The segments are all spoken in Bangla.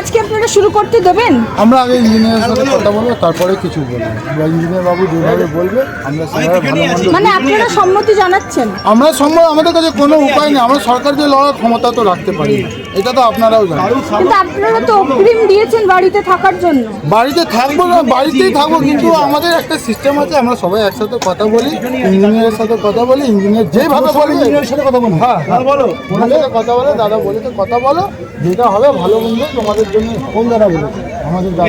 ভাঙার কাজ কি আপনারা শুরু করতে দেবেন? আমরা আগে ইঞ্জিনিয়ারের সাথে কথা বলব তারপরে কিছু বলব। ইঞ্জিনিয়ার বাবু যেভাবে বলবে আমরা সেভাবে মানে আপনারা সম্মতি জানাচ্ছেন? আমরা সম্ভব আমাদের কাছে কোনো উপায় নেই। আমরা সরকারকে লড়ার ক্ষমতা তো রাখতে পারি না। এটা তো আপনারাও জানেন। কিন্তু আপনারা তো অগ্রিম দিয়েছেন বাড়িতে থাকার জন্য। বাড়িতে থাকব না বাড়িতেই থাকব কিন্তু আমাদের একটা সিস্টেম আছে আমরা সবাই একসাথে কথা বলি ইঞ্জিনিয়ারের সাথে কথা বলি ইঞ্জিনিয়ার যেভাবে বলে ইঞ্জিনিয়ারের সাথে কথা বলো হ্যাঁ হ্যাঁ বলো। ওনার সাথে কথা বলে দাদা বলেছে কথা বলো যেটা হবে ভালো মন্দ তোমাদের জন্য কোন দাদা বলেছে আমাদের দাদা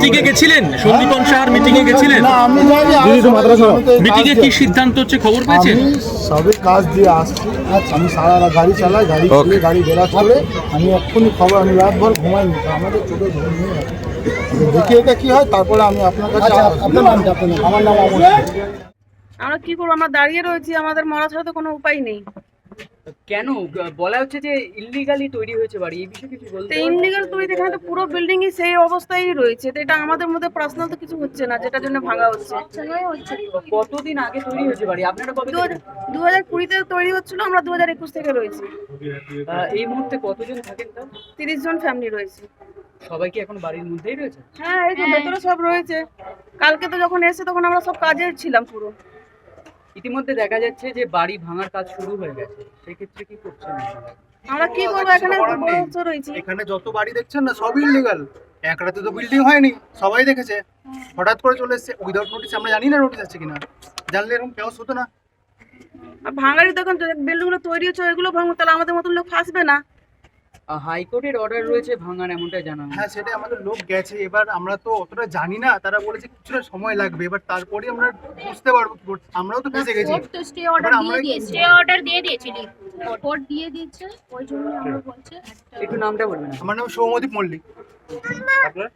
আজকে গেছিলেন? সন্দীপন সাহার মিটিংয়ে গেছিলেন? না আমি জানি আমি সবাই- কি সিদ্ধান্ত হচ্ছে? খবর পেয়েছেন? আমি সবে কাজ দিয়ে আসছি। আমি সারা রাত গাড়ি চালাই গাড়ি চালিয়ে গাড়ি বেরা করে আমি এক্ষুনি খবর আমি রাতভর ঘুমাইনি আমাদের চোখে ঘুম নেই। দেখি এটা কি হয় তারপরে আমি আপনার কাছে আপনার নামটা আমার নাম আমরা কি করব? আমরা দাঁড়িয়ে রয়েছি আমাদের মরা ছাড়া তো কোনো উপায় নেই। কেন? বলা হচ্ছে যে ইল্লিগালি তৈরি হয়েছে বাড়ি এই বিষয়ে কিছু বলতে তো তৈরি এখানে তো পুরো বিল্ডিং ই সেই অবস্থায় রয়েছে তো এটা আমাদের মধ্যে পার্সোনাল তো কিছু হচ্ছে না যেটার জন্য ভাঙা হচ্ছে। কতদিন আগে তৈরি হয়েছে বাড়ি? আপনারা কবে? দু হাজার কুড়িতে তৈরি হচ্ছিল আমরা দু হাজার একুশ থেকে রয়েছি। এই মুহূর্তে কতজন থাকেন তা তিরিশ জন ফ্যামিলি রয়েছে। সবাই কি এখন বাড়ির মধ্যেই রয়েছে? হ্যাঁ এই তো ভেতরে সব রয়েছে। কালকে তো যখন এসে তখন আমরা সব কাজে ছিলাম পুরো। ইতিমধ্যে দেখা যাচ্ছে যে বাড়ি ভাঙার কাজ শুরু হয়ে গেছে। সেক্ষেত্রে কি করছেন আমরা কি করব এখানে রয়েছি। এখানে যত বাড়ি দেখছেন না সব ইলিগাল এক রাতে তো বিল্ডিং হয়নি সবাই দেখেছে। হঠাৎ করে চলে এসেছে উইদাউট নোটিস আমরা জানি না নোটিস আছে কিনা। জানলে এরকম কেউ হতো না। আর দোকান বিল্ডিংগুলো তৈরি হচ্ছে ওইগুলো ভাঙবো তাহলে আমাদের মতন লোক ফাঁসবে না। হাইকোর্টের অর্ডার রয়েছে ভাঙার এমনটাই জানা হ্যাঁ সেটাই আমাদের লোক গেছে। এবার আমরা তো অতটা জানি না তারা বলেছে কিছুটা সময় লাগবে। এবার তারপরে আমরা বুঝতে পারব কি করছে। আমরাও তো ফেসে গেছি। কোর্ট তো স্টে অর্ডার দিয়ে আমরা- দিয়েছে। স্টে অর্ডার দিয়ে দিয়েছিলি কোর্ট দিয়ে দিয়েছে ওই জন্য আমরা বলছে একটু নামটা বলবেন আমার নাম সৌমদীপ মল্লিক। আপনার?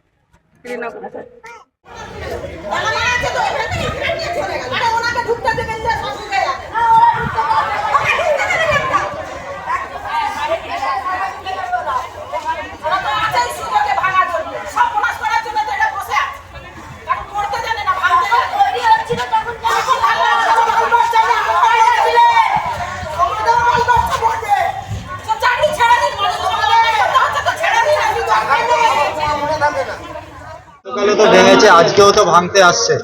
সকালে তো ভেঙেছে আজকেও তো ভাঙতে আসছে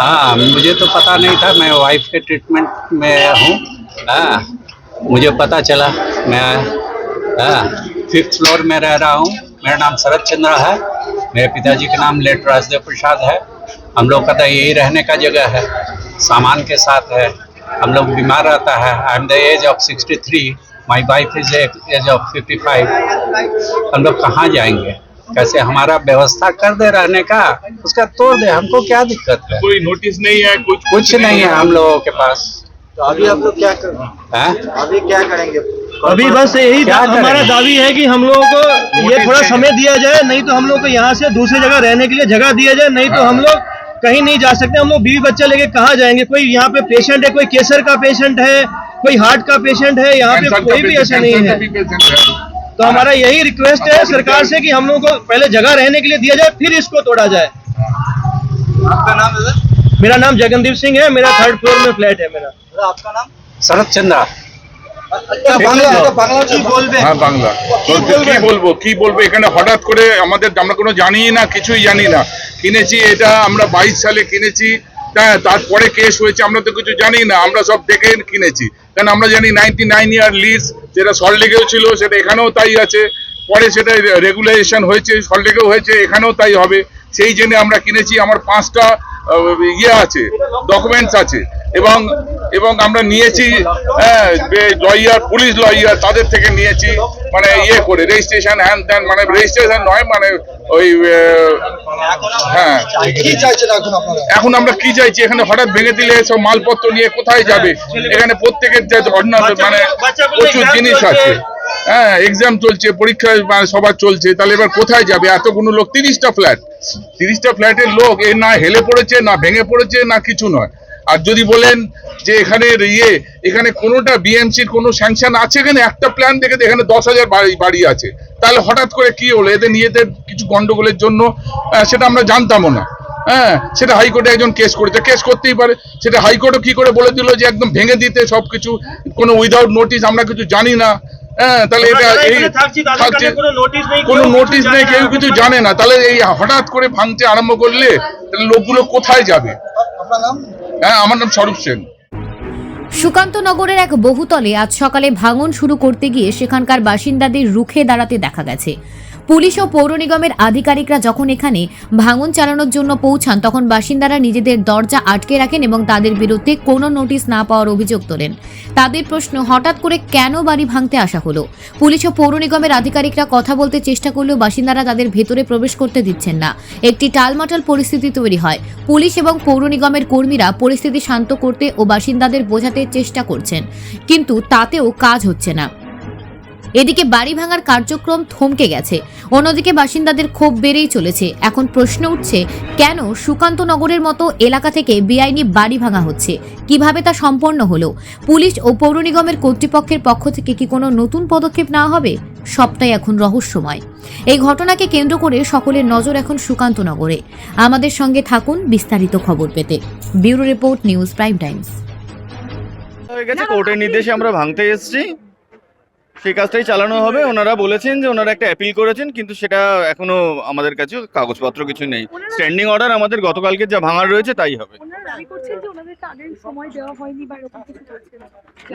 हाँ मुझे तो पता नहीं था मैं वाइफ के ट्रीटमेंट में हूँ हाँ मुझे पता चला मैं हाँ फिफ्थ फ्लोर में रह रहा हूँ मेरा नाम शरद चंद्र है मेरे पिताजी का नाम लेट राजदेव प्रसाद है हम लोग का तो यही रहने का जगह है सामान के साथ है हम लोग बीमार रहता है I am the age of sixty three my wife is age of fifty five हम लोग कहाँ जाएंगे कैसे हमारा व्यवस्था कर दे रहने का उसका तोड़ दे हमको क्या दिक्कत है? कोई नोटिस नहीं है कुछ कुछ नहीं नहीं है। हम लोगों के पास। तो अभी आप लोग क्या कर अभी क्या करेंगे? अभी बस यही हमारा दावी है कि हम लोगों को ये थोड़ा समय दिया जाए नहीं तो हम लोग को यहाँ से दूसरी जगह रहने के लिए जगह दिया जाए नहीं तो हम लोग कहीं नहीं जा सकते। हम लोग बीवी बच्चा लेके कहाँ जाएँगे? कोई यहाँ पे पेशेंट है कोई केसर का पेशेंट है कोई हार्ट का पेशेंट है यहाँ पे कोई भी ऐसा नहीं है। तो हमारा यही रिक्वेस्ट है सरकार से कि हम लोगों को पहले जगह रहने के लिए दिया जाए फिर इसको तोड़ा जाए आपका नाम है सर? मेरा नाम जगनदीप सिंह है मेरा थर्ड फ्लोर में फ्लैट है मेरा दादा, आपका नाम शरद चंद्रा अच्छा, बांग्ला तो बांग्ला की बोलबे হ্যাঁ বাংলা তো কি বলবো কি বলবো এখানে হঠাৎ করে আমাদের আমরা কোনো জানি না কিছুই জানি না কিনেছি এটা আমরা বাইশ সালে কিনেছি হ্যাঁ তারপরে কেস হয়েছে আমরা তো কিছু জানি না আমরা সব দেখে কিনেছি কারণ আমরা জানি নাইনটি নাইন ইয়ার লিজ যেটা সল্টলেকেও ছিল, সেটা এখানেও তাই আছে। পরে সেটা রেগুলেশন হয়েছে সল্টলেকেও হয়েছে, এখানেও তাই হবে। সেই জন্য আমরা কিনেছি, আমার পাঁচটা ইয়ে আছে ডকুমেন্টস আছে। এবং এবং আমরা নিয়েছি হ্যাঁ লয়ার পুলিশ লয়ার তাদের থেকে নিয়েছি মানে ইয়ে করে রেজিস্ট্রেশন হ্যান ত্যান মানে রেজিস্ট্রেশন নয় মানে ওই হ্যাঁ। এখন আমরা কি চাইছি? এখানে হঠাৎ ভেঙে দিলে সব মালপত্র নিয়ে কোথায় যাবে? এখানে প্রত্যেকের যে মানে প্রচুর জিনিস আছে। হ্যাঁ এক্সাম চলছে, পরীক্ষা সবার চলছে, তাহলে এবার কোথায় যাবে? এতগুলো লোক, তিরিশটা ফ্ল্যাট তিরিশটা ফ্ল্যাটের লোক, এ না হেলে পড়েছে, না ভেঙে পড়েছে, না কিছু নয়। আর যদি বলেন যে এখানে ইয়ে এখানে কোনোটা বিএমসির কোনো স্যাংশন আছে এখানে একটা প্ল্যান দেখে এখানে দশ হাজার বাড়ি বাড়ি আছে। তাহলে হঠাৎ করে কি হলো? এদের নিজেদের কিছু গন্ডগোলের জন্য সেটা আমরা জানতামও না। হ্যাঁ সেটা হাইকোর্টে একজন কেস করেছে। কেস করতেই পারে। সেটা হাইকোর্টও কি করে বলে দিল যে একদম ভেঙে দিতে সবকিছু, কোনো উইদাউট নোটিশ আমরা কিছু জানি না। হ্যাঁ তাহলে এটা এই এখানে থাকছি তাদের থাকছে কোনো নোটিশ নেই কেউ কিছু জানে না। কেউ কিছু জানে না। তাহলে এই হঠাৎ করে ভাঙতে আরম্ভ করলে লোকগুলো কোথায় যাবে? হ্যাঁ আমার নাম স্বরূপ সেন। সুকান্তনগরের এক বহুতলে আজ সকালে ভাঙন শুরু করতে গিয়ে সেখানকার বাসিন্দাদের রুখে দাঁড়াতে দেখা গেছে। পুলিশ ও পৌর নিগমের আধিকারিকরা যখন এখানে ভাঙন চালানোর জন্য পৌঁছান, তখন বাসিন্দারা নিজেদের দরজা আটকে রাখেন এবং তাদের বিরুদ্ধে কোনো নোটিশ না পাওয়ার অভিযোগ তোলেন। তাদের প্রশ্ন, হঠাৎ করে কেন বাড়ি ভাঙতে আসা হলো? পুলিশ ও পৌর নিগমের আধিকারিকরা কথা বলতে চেষ্টা করলেও বাসিন্দারা তাদের ভেতরে প্রবেশ করতে দিচ্ছেন না। একটি টালমাটাল পরিস্থিতি তৈরি হয়। পুলিশ এবং পৌর নিগমের কর্মীরা পরিস্থিতি শান্ত করতে ও বাসিন্দাদের বোঝাতে চেষ্টা করছেন, কিন্তু তাতেও কাজ হচ্ছে না। এদিকে বাড়ি ভাঙার কার্যক্রম থমকে গেছে। অন্যদিকে বাসিন্দাদের ক্ষোভ বেড়েই চলেছে। এখন প্রশ্ন উঠছে, কেন সুকান্ত নগরের মতো এলাকা থেকে বেআইনি বাড়ি ভাঙা হচ্ছে? কীভাবে তা সম্পন্ন হলো? পুলিশ ও পৌর নিগমের কর্তৃপক্ষের পক্ষ থেকে কি কোনো নতুন পদক্ষেপ নেওয়া হবে? সবটাই এখন রহস্যময়। এই ঘটনাকে কেন্দ্র করে সকলের নজর এখন সুকান্ত নগরে। আমাদের সঙ্গে থাকুন বিস্তারিত খবর পেতে। Bureau report news prime times. হয়ে গেছে কোর্টের নির্দেশে আমরা ভাঙতে এসেছি। সেই কাজটাই চালানো হবে। ওনারা বলেছেন যে ওনারা একটা অ্যাপিল করেছেন কিন্তু সেটা এখনও আমাদের কাছে কাগজপত্র কিছু নেই। স্ট্যান্ডিং অর্ডার আমাদের গতকালকে যা ভাঙার রয়েছে তাই হবে।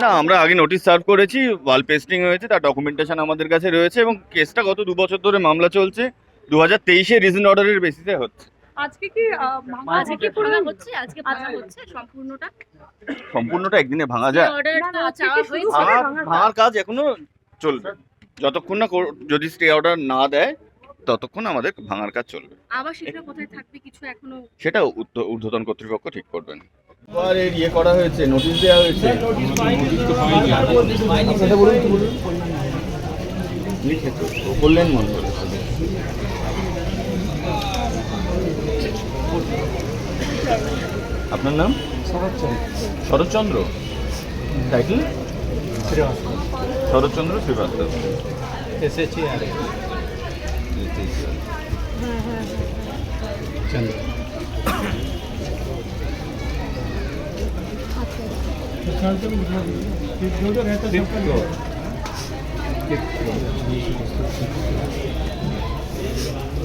না। আমরা আগে নোটিশ সার্ভ করেছি ওয়াল পেস্টিং হয়েছে তার ডকুমেন্টেশন আমাদের কাছে রয়েছে এবং কেসটা গত দু বছর ধরে মামলা চলছে। দু হাজার তেইশে রিজন অর্ডারের বেসিসে হচ্ছে। আজকে কি আজকে কি ভাঙা হচ্ছে? আজকে ভাঙা হচ্ছে সম্পূর্ণটা? সম্পূর্ণটা একদিনে ভাঙা যায়। অর্ডার চাওয়া হয়েছে? ভাঙার কাজ এখনও চলবে। যতক্ষণ না যদি স্টে অর্ডার না দেয় ততক্ষণ আমাদের ভাঙার কাজ চলবে। আবার সেটা কোথায় থাকবে কিছু এখনও? সেটা উর্ধ্ব- ঊর্ধ্বতন কর্তৃপক্ষ ঠিক করবেন। এবার এর ইয়ে করা হয়েছে নোটিশ দেওয়া হয়েছে। কল্যাণ মন্ডল আপনার নাম? শরৎচন্দ্র। টাইটেল শরৎচন্দ্র শ্রীবাস্তব।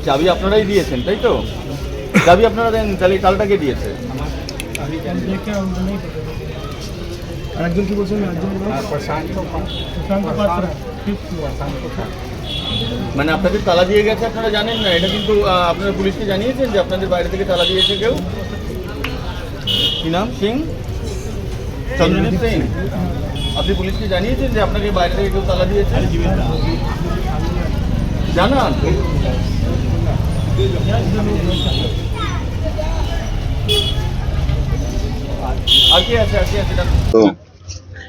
চাবি আপনারাই দিয়েছেন তাই তো? চাবি আপনারা দেন তাহলে তালটাকে দিয়েছে। আরেকজন কি বলছেন? মানে আপনাদের তালা দিয়ে গেছে আপনারা জানেন না? এটা কিন্তু আপনারা পুলিশকে জানিয়েছেন যে আপনাদের বাইরে থেকে তালা দিয়েছে কেউ? কি নাম? সিং? চন্দ্রজিৎ সিং। আপনি পুলিশকে জানিয়েছেন যে আপনাকে বাইরে থেকে কেউ তালা দিয়েছে? জানান। আর কি আছে? আর কি আছে?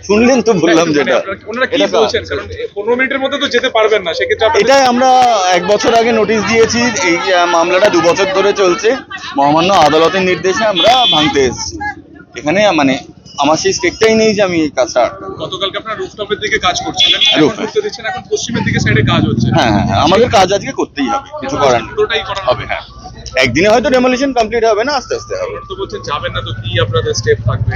শুনলেন তো বললাম যেটা। সেক্ষেত্রে আপনাদের- এটাই আমরা এক বছর আগে নোটিশ দিয়েছি এই মামলাটা দু বছর ধরে চলছে। মহামান্য আদালতের নির্দেশে আমরা ভাঙতে এসেছি। এখানে মানে আমার সেই স্টেকটাই নেই যে আমি এই কাজটা। গতকালকে আপনার রুফটপের দিকে কাজ করছিলেন। এখন পশ্চিমের দিকে সাইডে কাজ হচ্ছে। হ্যাঁ হ্যাঁ হ্যাঁ, আমাদের কাজ আজকে করতেই হবে কিছু করার নেই। পুরোটাই করা হবে হ্যাঁ। একদিনে হয়তো ডেমোলিশন কমপ্লিট হবে না আস্তে আস্তে হবে তো বলছেন যাবেন না তো কি আপনাদের স্টেপ থাকবে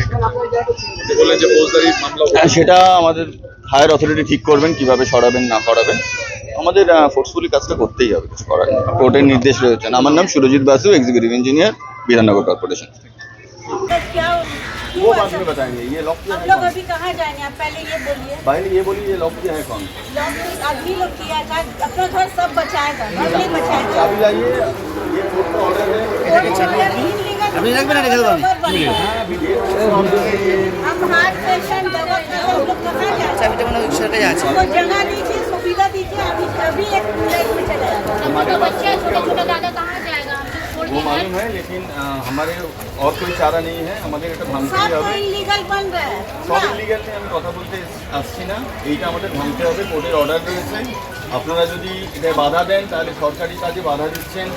যে বললেন যে ফৌজদারি মামলা হবে। হ্যাঁ সেটা আমাদের হায়ার অথরিটি ঠিক করবেন কিভাবে সরাবেন না সরাবেন আমাদের ফোর্সফুলি কাজটা করতেই হবে কিছু করার নেই কোর্টের নির্দেশ রয়েছে আমার নাম Surajit Basu executive engineer Bidhannagar Corporation वो बाद में बताएंगे ये लॉक किया है कौन? अभी कहाँ जाएंगे आप पहले ये बोलिए पहले ये बोलिए ये लॉक किया है कौन आदमी लोग किया था अपना घर सब बचाएगा घर नहीं बचाएगा चाबी लाइए ये कोर्ट का ऑर्डर है अभी रख बिना हम हार्ट पेशेंट दवा खा रहे हैं, हम लोग कहाँ जाए तो जगह दीजिए सुविधा दीजिए अभी अभी एक मिनट में चले जाएगा तो वो के मालूम है लेकिन अ, हमारे और कोई चारा नहीं है আমাদের এটা ভাঙতেই सब হবে इलीगल बन रहा है সব ना? ইলিগাল নিয়ে আমি কথা বলতে আসছি না এইটা আমাদের ভাঙতে হবে কোর্টের অর্ডার রয়েছে আপনারা যদি এটা বাধা দেন তাহলে সরকারি কাজে বাধা দিচ্ছেন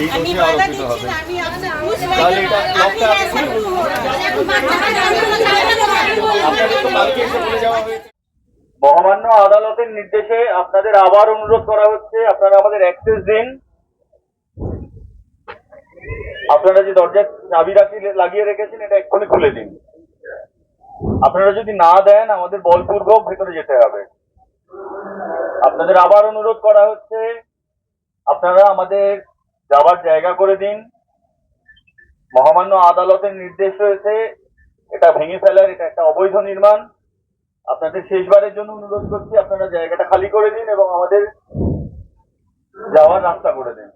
এই আমি দোষে বাধা আরোপিত দিচ্ছি হবে না আমি आपसे पूछ তাহলে रही এটা हूँ লকটা आखिर ऐसा क्यों हो रहा আপনাদের তো है কালকে এসে বলে যাওয়া হয়েছে মহামান্য আদালতের নির্দেশে আপনাদের আবার অনুরোধ করা হচ্ছে আপনারা আমাদের অ্যাক্সেস দিন আপনারা যে দরজায় চাবি রাখি লাগিয়ে রেখেছেন, এটা এক্ষুনি খুলে দিন। আপনারা যদি না দেন, আমাদের বলপূর্বক ভেতরে যেতে হবে। আপনাদের আবার অনুরোধ করা হচ্ছে, আপনারা আমাদের যাওয়ার জায়গা করে দিন। মহামান্য আদালতের নির্দেশ রয়েছে, এটা ভেঙে ফেলার, এটা একটা অবৈধ নির্মাণ। আপনাদের শেষবারের জন্য অনুরোধ করছি, আপনারা জায়গাটা খালি করে দিন এবং আমাদের যাওয়ার রাস্তা করে দিন।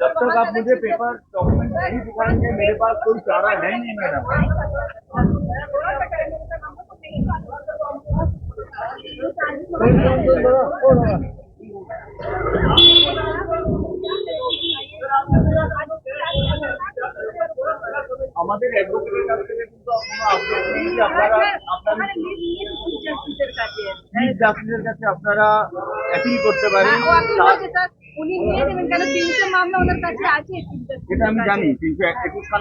जब तक आप मुझे पेपर डॉक्यूमेंट नहीं दिखाएँगे मेरे पास कोई चारा है नहीं मैडम। আপনারা করতে পারেন আমি জানি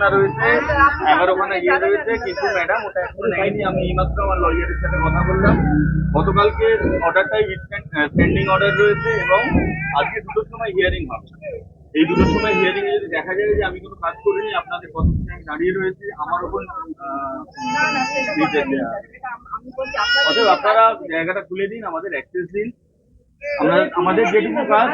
রয়েছে ইয়ে রয়েছে ম্যাডাম ওটা এখন আমি এইমাত্র আমার সাথে কথা বললাম গতকালকে অর্ডারটাই পেন্ডিং অর্ডার রয়েছে এবং আজকে দুটোর সময় হিয়ারিং হবে। এই দুটো সময় হিয়ারিং এ যদি দেখা যায় যে আমি কোনো কাজ করিনি আপনাদের কত দাঁড়িয়ে রয়েছে আমার ওপর। অতএব আপনারা জায়গাটা খুলে দিন আমাদের অ্যাক্সেস দিন আমাদের যেটুকু কাজ